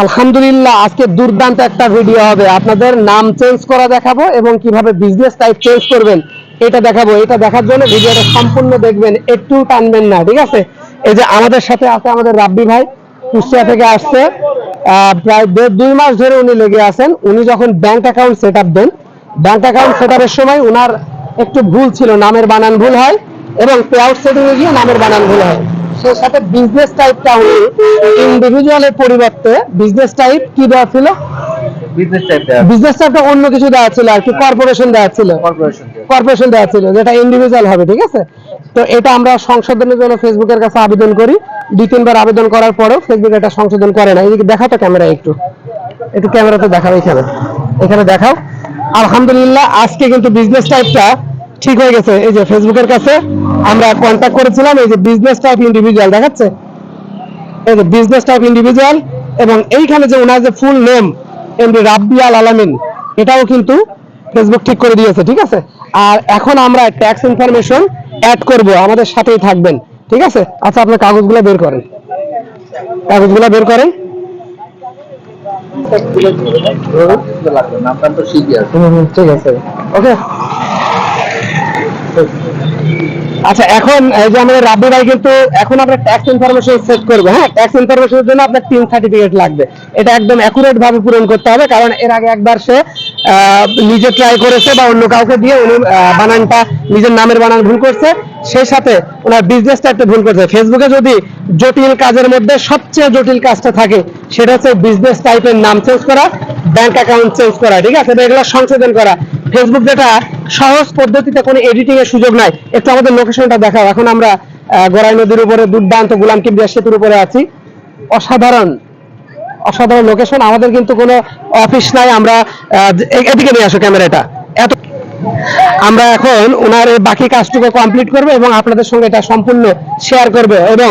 আলহামদুলিল্লাহ, আজকে দুর্দান্ত একটা ভিডিও হবে। আপনাদের নাম চেঞ্জ করা দেখাবো এবং কীভাবে বিজনেস টাইপ চেঞ্জ করবেন, এটা দেখাবো। এটা দেখার জন্য ভিডিওটা সম্পূর্ণ দেখবেন, একটু টানবেন না, ঠিক আছে? এই যে আমাদের সাথে আছে আমাদের রাব্বি ভাই, কুষ্টিয়া থেকে আসছে। প্রায় দেড় দুই মাস ধরে উনি লেগে আছেন। উনি যখন ব্যাংক অ্যাকাউন্ট সেট আপ দেন ব্যাংক অ্যাকাউন্ট সেট আপের সময় উনার একটু ভুল ছিল, নামের বানান ভুল হয় এবং পে আউট সেটিং এ গিয়ে নামের বানান ভুল হয়। সেই সাথে বিজনেস টাইপটা উনি ইন্ডিভিজুয়ালের পরিবর্তে বিজনেস টাইপ কি দেওয়া ছিল? বিজনেস টাইপ বিজনেস টাইপটা অন্য কিছু দেওয়া ছিল আর কি কর্পোরেশন দেওয়া ছিল। কর্পোরেশন কর্পোরেশন দেওয়া ছিল যেটা ইন্ডিভিজুয়াল হবে ঠিক আছে? তো এটা আমরা সংশোধনের জন্য ফেসবুকের কাছে আবেদন করি। দুই তিনবার আবেদন করার পরেও ফেসবুক এটা সংশোধন করে না। এদিকে দেখাও তো ক্যামেরা একটু। একটু ক্যামেরাতে দেখাও এখানে। এখানে দেখাও। আলহামদুলিল্লাহ আজকে কিন্তু বিজনেস টাইপটা ঠিক হয়ে গেছে এই যে ফেসবুকের কাছে আমরা কন্ট্যাক্ট করেছিলাম এই যে বিজনেস টাইপ ইন্ডিভিজুয়াল দেখাচ্ছে এই যে বিজনেস টাইপ ইন্ডিভিজুয়াল এবং এইখানে যে ওনার যে ফুল নেম এমডি রাব্বি আল আলামিন এটাও কিন্তু ফেসবুক ঠিক করে দিয়েছে ঠিক আছে আর এখন আমরা ট্যাক্স ইনফরমেশন অ্যাড করব আমাদের সাথেই থাকবেন ঠিক আছে আচ্ছা আপনার কাগজগুলো বের করেন কাগজগুলো বের করেন ঠিক আছে ওকে আচ্ছা এখন, এই যে আমাদের রাব্বি ভাই কিন্তু এখন আমরা ট্যাক্স ইনফরমেশন সেট করব হ্যাঁ? ট্যাক্স ইনফরমেশনের জন্য আপনার তিন সার্টিফিকেট লাগবে। এটা একদম অ্যাকুরেট ভাবে পূরণ করতে হবে, কারণ এর আগে একবার সে নিজে ট্রাই করেছে বা অন্য কাউকে দিয়ে উনি বানানটা, নিজের নামের বানান ভুল করছে। সেই সাথে ওনার বিজনেসটা একটা ভুল করছে। ফেসবুকে যদি জটিল কাজের মধ্যে সবচেয়ে জটিল কাজটা থাকে, সেটা হচ্ছে বিজনেস টাইপের নাম চেঞ্জ করা ব্যাংক অ্যাকাউন্ট চেঞ্জ করা, ঠিক আছে? এগুলো সংশোধন করা। ফেসবুক যেটা সহজ পদ্ধতিতে কোনো এডিটিং এর সুযোগ নাই। একটু আমাদের লোকেশনটা দেখাও। এখন আমরা গড়াই নদীর উপরে দুর্দান্ত গোলাম কিবরিয়া সেতুর উপরে আছি। অসাধারণ অসাধারণ লোকেশন আমাদের কিন্তু কোনো অফিস নাই। আমরা এদিকে নিয়ে আসো ক্যামেরাটা। এত আমরা এখন ওনার বাকি কাজটুকু কমপ্লিট করব এবং আপনাদের সঙ্গে এটা সম্পূর্ণ শেয়ার করবে এবং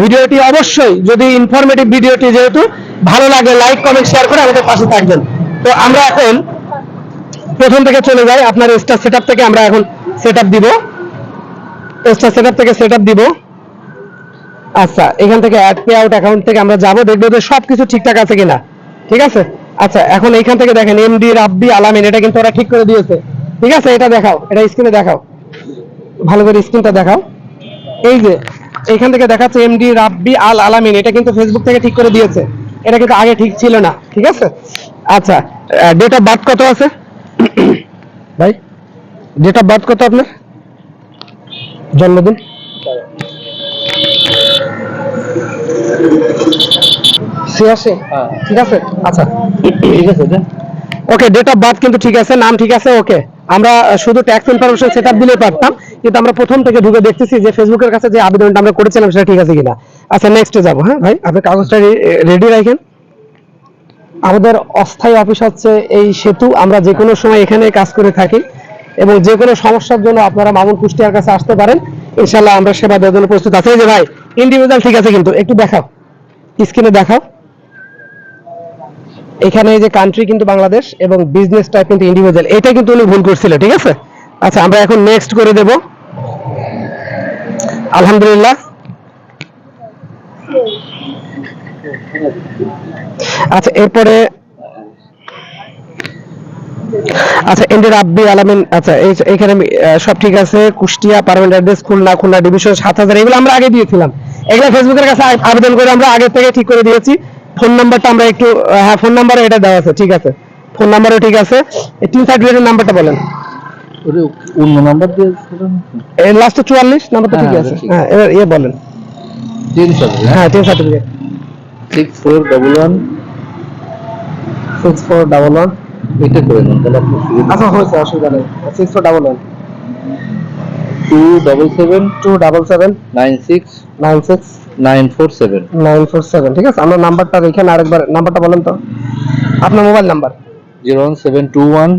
ভিডিওটি অবশ্যই, যদি ইনফরমেটিভ ভিডিওটি যেহেতু ভালো লাগে লাইক কমেন্ট শেয়ার করে আমাদের পাশে থাকবেন। তো আমরা এখন প্রথম থেকে চলে যাই, আপনার স্টার সেটআপ থেকে আমরা এখন সেটআপ দিব। স্টার সেটআপ থেকে সেটআপ দিব। আচ্ছা এখান থেকে অ্যাড পে আউট অ্যাকাউন্ট থেকে আমরা যাব, দেখব যে সবকিছু ঠিকঠাক আছে কিনা। ঠিক আছে? আচ্ছা এখন এইখান থেকে দেখেন এমডি রাব্বি আলামিন, এটা কিন্তু ওরা ঠিক করে দিয়েছে। ঠিক আছে? এটা দেখাও, এটা স্ক্রিনে দেখাও। ভালো করে স্ক্রিনটা দেখাও। এই যে, এইখান থেকে দেখাচ্ছে এমডি রাব্বি আল আলামিন, এটা কিন্তু ফেসবুক থেকে ঠিক করে দিয়েছে। এটা কিন্তু আগে ঠিক ছিল না, ঠিক আছে? আচ্ছা ডেট অফ বার্থ কত আছে? ভাই ডেট অফ বার্থ কত আপনার? জন্মদিন? ছিয়াশি হ্যাঁ। ঠিক আছে? আচ্ছা ঠিক আছে ওকে ডেট অফ বার্থ কিন্তু ঠিক আছে নাম ঠিক আছে ওকে আমরা শুধু ট্যাক্স ইনফরমেশন সেট আপ দিলেই পারতাম কিন্তু আমরা প্রথম থেকে ঢুকে দেখতেছি যে ফেসবুকের কাছে যে আবেদনটা আমরা করেছিলাম সেটা ঠিক আছে কিনা। আচ্ছা নেক্সটে যাব হ্যাঁ ভাই? আপনি কাগজটা রেডি রাখেন। আমাদের অস্থায়ী অফিস হচ্ছে এই সেতু। আমরা যে কোনো সময় এখানে কাজ করে থাকি এবং যে কোনো সমস্যার জন্য আপনারা মামুন কুষ্টিয়ার কাছে আসতে পারেন। ইনশাল্লাহ আমরা সেবা দেওয়ার জন্য প্রস্তুত আছি। যে ভাই ইন্ডিভিজুয়াল ঠিক আছে কিন্তু, একটু দেখাও। স্ক্রিনে দেখাও। এখানে যে কান্ট্রি কিন্তু বাংলাদেশ এবং বিজনেস টাইপ কিন্তু ইন্ডিভিজুয়াল এটা কিন্তু উনি ভুল করছিল, ঠিক আছে? আচ্ছা আমরা এখন নেক্সট করে দেব। আলহামদুলিল্লাহ। আচ্ছা এরপরে আচ্ছা এন্ডের রাব্বি আলামিন আচ্ছা এখানে সব ঠিক আছে Kushtia permanent address Khulna Khulna division সাত হাজার এগুলো আমরা আগে দিয়েছিলাম। এগুলো ফেসবুকের কাছে আবেদন করে আমরা আগে থেকে ঠিক করে দিয়েছি। ফোন নাম্বারটা আমরা একটু হ্যাঁ ফোন নাম্বার এটা দেওয়া আছে ঠিক আছে। ফোন নাম্বারও ঠিক আছে। তিন সার্টিফিকেটের নাম্বারটা বলেন। অন্য নাম্বার দিয়ে লাস্টে চুয়াল্লিশ নাম্বারটা ঠিক হ্যাঁ, আছে। হ্যাঁ এবার ইয়ে বলেন। হ্যাঁ। তিন certificate six four double one six four double one এটা করে নেন তাহলে আপনার সুবিধা। আচ্ছা হয়েছে অসুবিধা নেই। Six four double one two double seven two double seven nine six nine six nine four seven nine four seven ঠিক আছে? আমরা নাম্বারটা এখানে আরেকবার নাম্বারটা বলেন তো। আপনার mobile number? Zero one seven two one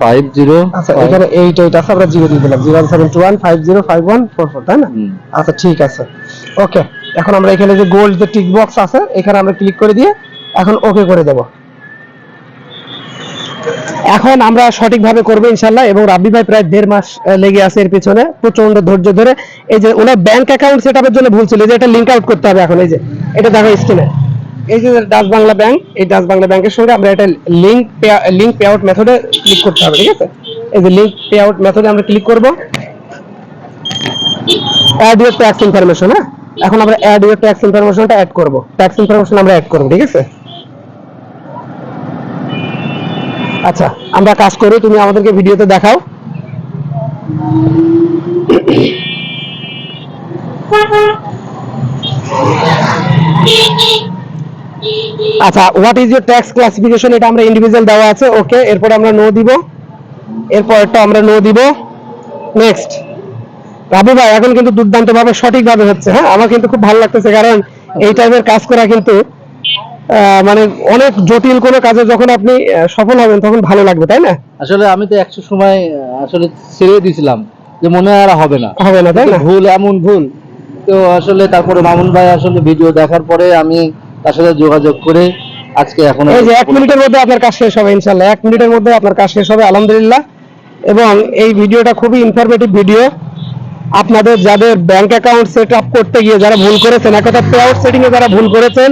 five zero আচ্ছা এখানে এইট এইট আছে আমরা জিরো দিয়ে দিলাম। Zero one seven two one five zero five one four four তাই না? আচ্ছা ঠিক আছে। ওকে এখন আমরা এখানে যে গোল্ড যে টিক বক্স আছে, এখানে আমরা ক্লিক করে দিয়ে এখন ওকে করে দেব। এখন আমরা সঠিকভাবে করব ইনশাল্লাহ, এবং রাব্বি ভাই প্রায় দেড় মাস লেগে আছে এর পিছনে প্রচণ্ড ধৈর্য ধরে। এই যে ওনার ব্যাংক অ্যাকাউন্ট সেট আপের জন্য ভুল ছিল যে এটা লিঙ্ক আউট করতে হবে এখন, এই যে। এটা দেখো স্ক্রিনে এই যে ডাচ বাংলা ব্যাংক এই ডাচ বাংলা ব্যাংকের সঙ্গে আমরা এটা লিঙ্ক লিঙ্ক পে আউট মেথডে ক্লিক করতে হবে, ঠিক আছে? এই যে লিঙ্ক পে আউট মেথডে আমরা ক্লিক করব। অ্যাড ইউর ট্যাক্স ইনফরমেশন হ্যাঁ? এখন আমরা অ্যাড ইউর ট্যাক্স ইনফরমেশনটা অ্যাড করব। ট্যাক্স ইনফরমেশন আমরা অ্যাড করব, ঠিক আছে? আচ্ছা আমরা কাজ করি, তুমি আমাদেরকে ভিডিওতে দেখাও। আচ্ছা what is your tax classification এটা আমরা ইন্ডিভিজুয়াল দেওয়া আছে ওকে এরপর আমরা নো দিব। এরপরটা আমরা নো দিব। নেক্সট রাবু ভাই এখন কিন্তু দুর্দান্ত ভাবে সঠিক ভাবে হচ্ছে হ্যাঁ? আমার কিন্তু খুব ভালো লাগতেছে কারণ এই টাইপের কাজ করা কিন্তু মানে অনেক জটিল কোনো কাজে যখন আপনি সফল হবেন তখন ভালো লাগবে তাই না? আসলে আমি তো একশো সময় আসলে ছেড়ে দিয়েছিলাম যে মনে আর হবে না। হবে না তাই না? ভুল এমন ভুল। তো আসলে তারপরে মামুন ভাই আসলে ভিডিও দেখার পরে আমি তার সাথে যোগাযোগ করে আজকে এখন এই যে এক মিনিটের মধ্যে আপনার কাজ শেষ হবে ইনশাল্লাহ এক মিনিটের মধ্যে আপনার কাজ শেষ হবে আলহামদুলিল্লাহ। এবং এই ভিডিওটা খুবই ইনফরমেটিভ ভিডিও। আপনাদের যাদের ব্যাংক অ্যাকাউন্ট সেট আপ করতে গিয়ে যারা ভুল করেছেন এক কথা পে আউট সেটিং এ যারা ভুল করেছেন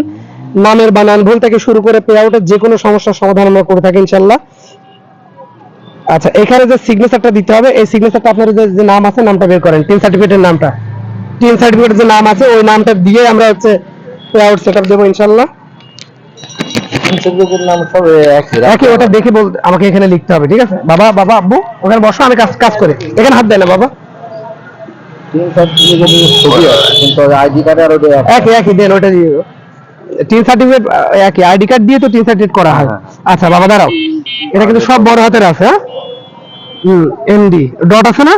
নামের বানান ভুল থেকে শুরু করে পে আউটের যে কোনো সমস্যার সমাধান আমরা করে থাকি ইনশাল্লাহ আচ্ছা এখানে যে সিগনেচারটা দিতে হবে এই সিগনেচারটা আপনার যে নাম আছে নামটা বের করেন। টিন সার্টিফিকেটের নামটা। টিন সার্টিফিকেটের যে নাম আছে ওই নামটা দিয়ে আমরা হচ্ছে পে আউট সেট আপ দেবো ইনশাল্লাহ একই ওটা দেখে বলতে আমাকে এখানে লিখতে হবে ঠিক আছে? বাবা বাবা আব্বু ওখানে বসো আমি কাজ কাজ করি। এখানে হাত দেয় না বাবা। তিন সার্টিফিকেট ছবি আছে কিন্তু আইডি কার্ডে আরও দেওয়া একই একই দেন ওটা দিয়ে টিন সার্টিফিকেট একই আইডি কার্ড দিয়ে তো টিন সার্টিফিকেট করা হয়। আচ্ছা বাবা দাঁড়াও। এটা কিন্তু সব বড় হাতের আছে হুম এমডি ডট আছে না?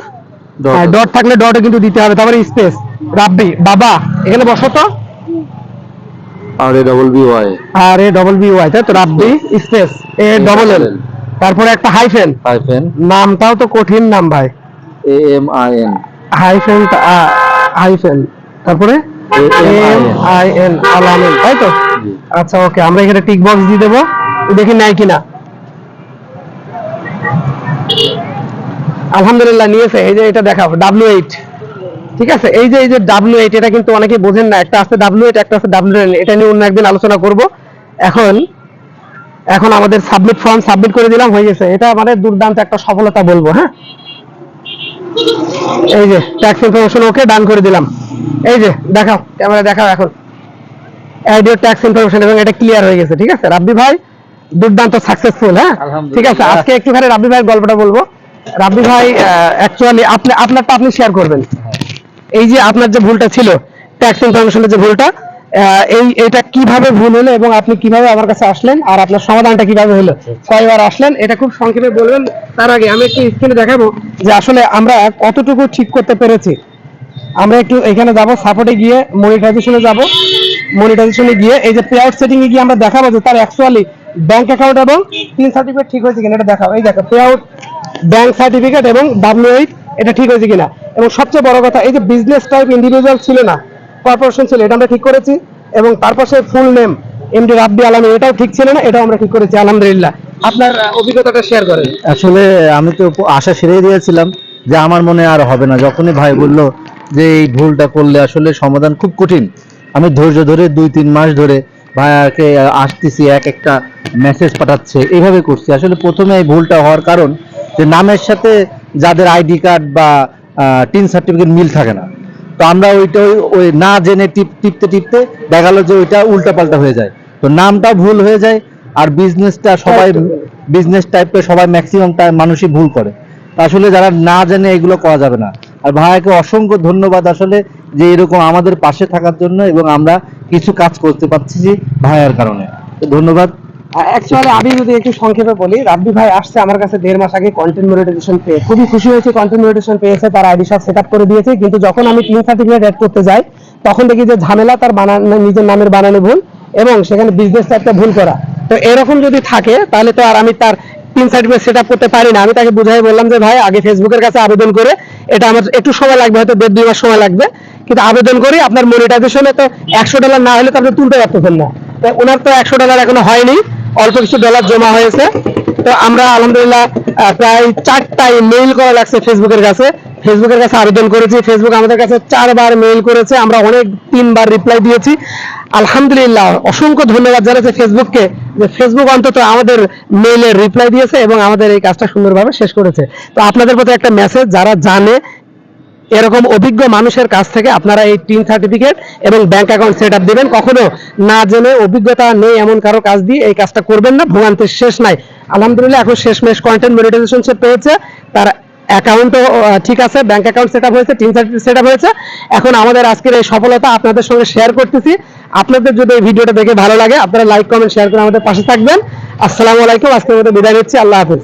Dot আছে। ডট থাকলে ডটে কিন্তু দিতে হবে। তারপরে স্পেস রাব্বি বাবা এখানে বসো তো। R A double B Y R A double B Y তাই তো? রাব্বি স্পেস এ ডবল এল তারপরে একটা হাইফেন হাইফেন নামটাও তো কঠিন নাম ভাই। A M I N hyphen hyphen তারপরে? এম আই এন আলামিন তাই তো? আচ্ছা ওকে আমরা এখানে টিক বক্স দিয়ে দেবো। দেখি নেয় কিনা। আলহামদুলিল্লাহ নিয়েছে। এই যে এটা দেখাও ডাব্লিউ এইট। ঠিক আছে? এই যে এই যে ডাব্লিউ এইট এটা কিন্তু অনেকেই বোঝেন না। একটা আছে ডাব্লিউ এইট একটা আছে ডাব্লিউ এটা নিয়ে অন্য একদিন আলোচনা করব। এখন এখন আমাদের সাবমিট ফর্ম সাবমিট করে দিলাম হয়ে গেছে। এটা মানে দুর্দান্ত একটা সফলতা বলব হ্যাঁ? এই যে ট্যাক্স ইনফরমেশন ওকে ডান করে দিলাম। এই যে দেখাও ক্যামেরা দেখাও এখন। ট্যাক্স ইনফরমেশন এবং এটা ক্লিয়ার হয়ে গেছে ঠিক আছে? রাব্বি ভাই দুর্দান্ত সাকসেসফুল হ্যাঁ? ঠিক আছে আজকে একটুখানি রাব্বি ভাইয়ের গল্পটা বলব। রাব্বি ভাই অ্যাকচুয়ালি আপনি আপনারটা আপনি শেয়ার করবেন। এই যে আপনার যে ভুলটা ছিল ট্যাক্স ইনফরমেশনের যে ভুলটা এই এটা কীভাবে ভুল হলো এবং আপনি কীভাবে আমার কাছে আসলেন আর আপনার সমাধানটা কীভাবে হলো? কয়বার আসলেন? এটা খুব সংক্ষেপে বলবেন। তার আগে আমি একটু স্ক্রিনে দেখাবো যে আসলে আমরা কতটুকু ঠিক করতে পেরেছি। আমরা একটু এখানে যাব সাপোর্টে গিয়ে মনিটাইজেশনে যাব। মনিটাইজেশনে গিয়ে এই যে পে আউট সেটিং এ গিয়ে আমরা দেখাবো যে তার অ্যাকচুয়ালি ব্যাংক অ্যাকাউন্ট এবং পিন সার্টিফিকেট ঠিক হয়েছে কিনা এটা দেখাও। এই দেখো পে আউট ব্যাংক সার্টিফিকেট এবং ডাব্লিউ এইট এটা ঠিক হয়েছে কিনা। এবং সবচেয়ে বড় কথা এই যে বিজনেস টাইপ ইন্ডিভিজুয়াল ছিল না কর্পোরেশন ছিল, এটা আমরা ঠিক করেছি। এবং তার পাশে ফুল নেম এমডি রাব্বি আলমী এটাও ঠিক ছিল না, এটাও আমরা ঠিক করেছি, আলহামদুলিল্লাহ। আপনার অভিজ্ঞতাটা শেয়ার করেন। আসলে আমি তো আশা ছেড়ে দিয়েছিলাম যে আমার মনে আর হবে না। যখনই ভাই বলল যে এই ভুলটা করলে আসলে সমাধান খুব কঠিন। আমি ধৈর্য ধরে দুই তিন মাস ধরে ভাইয়াকে আসতেছি, এক একটা মেসেজ পাঠাচ্ছে, এইভাবে করছি। আসলে প্রথমে এই ভুলটা হওয়ার কারণ যে নামের সাথে যাদের আইডি কার্ড বা টিন সার্টিফিকেট মিল থাকে না। তো আমরা ওইটা ওই- না জেনে টিপ টিপতে টিপতে দেখা গেলো যে ওইটা উল্টাপাল্টা হয়ে যায়। তো নামটা ভুল হয়ে যায় আর বিজনেসটা সবাই বিজনেস টাইপের সবাই ম্যাক্সিমাম মানুষই ভুল করে। আসলে যারা না জানে এগুলো করা যাবে না। আর ভাইয়াকে অসংখ্য ধন্যবাদ আসলে যে এরকম আমাদের পাশে থাকার জন্য এবং আমরা কিছু কাজ করতে পারছি ভাইয়ার কারণে। তো ধন্যবাদ। অ্যাকচুয়ালি আমি যদি একটু সংক্ষেপে বলি, রাব্বি ভাই আসছে আমার কাছে দেড় মাস আগে কন্টেন্ট মনিটাইজেশন পেয়ে। খুবই খুশি হয়েছে কন্টেন্ট মনিটাইজেশন পেয়েছে, তার আইডি সব সেট করে দিয়েছে। কিন্তু যখন আমি তিন সার্টিফিকেট অ্যাড করতে যাই, তখন দেখি যে ঝামেলা, তার বানানো নিজের নামের বানানো ভুল এবং সেখানে বিজনেস একটা ভুল করা। তো এরকম যদি থাকে, তাহলে তো আর আমি তার তিন সার্টিফিকেট সেট আপ করতে পারি না। আমি তাকে বুঝাই বললাম যে, ভাই, আগে ফেসবুকের কাছে আবেদন করে, এটা আমার একটু সময় লাগবে, হয়তো দেড় দুই মাস সময় লাগবে। কিন্তু আবেদন করি, আপনার মনিটাইজেশনে তো একশো ডলার না হলে তো আপনি তুলতে পারতেছেন না। ওনার তো একশো ডলার এখনও হয়নি। অল্প কিছু ডলার জমা হয়েছে। তো আমরা আলহামদুলিল্লাহ প্রায় চারটা মেইল করা লাগছে ফেসবুকের কাছে। ফেসবুকের কাছে আবেদন করেছি। ফেসবুক আমাদের কাছে চারবার মেইল করেছে। আমরা অনেক, তিনবার রিপ্লাই দিয়েছি। আলহামদুলিল্লাহ, অসংখ্য ধন্যবাদ জানাচ্ছে ফেসবুককে যে ফেসবুক অন্তত আমাদের মেইলের রিপ্লাই দিয়েছে এবং আমাদের এই কাজটা সুন্দরভাবে শেষ করেছে। তো আপনাদের প্রতি একটা মেসেজ যারা জানে এরকম অভিজ্ঞ মানুষের কাছ থেকে আপনারা এই টিন সার্টিফিকেট এবং ব্যাংক অ্যাকাউন্ট সেট আপ দেবেন। কখনো না জেনে অভিজ্ঞতা নেই এমন কারও কাজ দিয়ে এই কাজটা করবেন না, ভোগান্তির শেষ নাই। আলহামদুলিল্লাহ, এখন শেষ শেষমেশ কন্টেন্ট মনিটাইজেশন সে পেয়েছে। তার অ্যাকাউন্টও ঠিক আছে ব্যাংক অ্যাকাউন্ট সেট আপ হয়েছে টিন সেট আপ হয়েছে। এখন আমাদের আজকের এই সফলতা আপনাদের সঙ্গে শেয়ার করতেছি। আপনাদের যদি এই ভিডিওটা দেখে ভালো লাগে, আপনারা লাইক কমেন্ট শেয়ার করে আমাদের পাশে থাকবেন। আসসালামু আলাইকুম, আজকের মতো বিদায় নিচ্ছি। আল্লাহ হাফিজ।